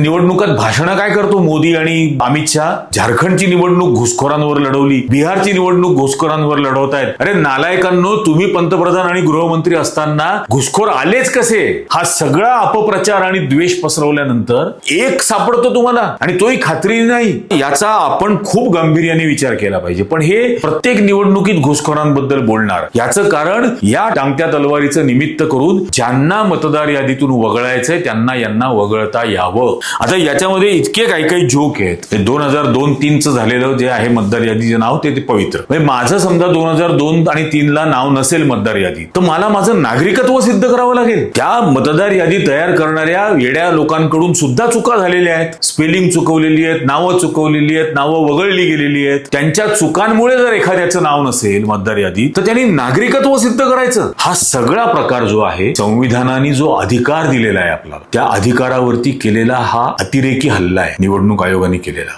निवडणुकात भाषणं काय करतो मोदी आणि अमित शहा? झारखंडची निवडणूक घुसखोरांवर लढवली. बिहारची निवडणूक घुसखोरांवर लढवतायत. अरे नालायकांनो तुम्ही पंतप्रधान आणि गृहमंत्री असताना घुसखोर आलेच कसे? हा सगळा अपप्रचार आणि द्वेष पसरवल्यानंतर एक सापडतो तुम्हाला. आणि तोही खात्री नाही. याचा आपण खूप गांभीर्याने विचार केला पाहिजे. पण हे प्रत्येक निवडणुकीत घुसखोरांबद्दल बोलणार. याचं कारण या टांगत्या तलवारीचं निमित्त करून ज्यांना मतदार यादीतून वगळायचंय त्यांना यांना वगळता यावं. आता याच्यामध्ये इतके काही काही जोक आहेत. दोन हजार दोन तीनचं झालेलं जे आहे मतदार यादीचे नाव ते ते पवित्र. म्हणजे माझं समजा दोन हजार दोन आणि तीनला नाव नसेल मतदार यादी तर मला माझं नागरिकत्व सिद्ध करावं लागेल. त्या मतदार यादी तयार करणाऱ्या येड्या लोकांकडून सुद्धा चुका झालेल्या आहेत. स्पेलिंग चुकवलेली आहेत नावं चुकवलेली आहेत नावं वगळली गेलेली आहेत. त्यांच्या चुकांमुळे जर एखाद्याचं नाव नसेल मतदार यादी तर त्यांनी नागरिकत्व सिद्ध करायचं. हा सगळा प्रकार जो आहे संविधानाने जो अधिकार दिलेला आहे आपल्याला त्या अधिकारावरती केलेला हा हा अतिरेकी हल्ला आहे. निवडणूक आयोगाने केलेला.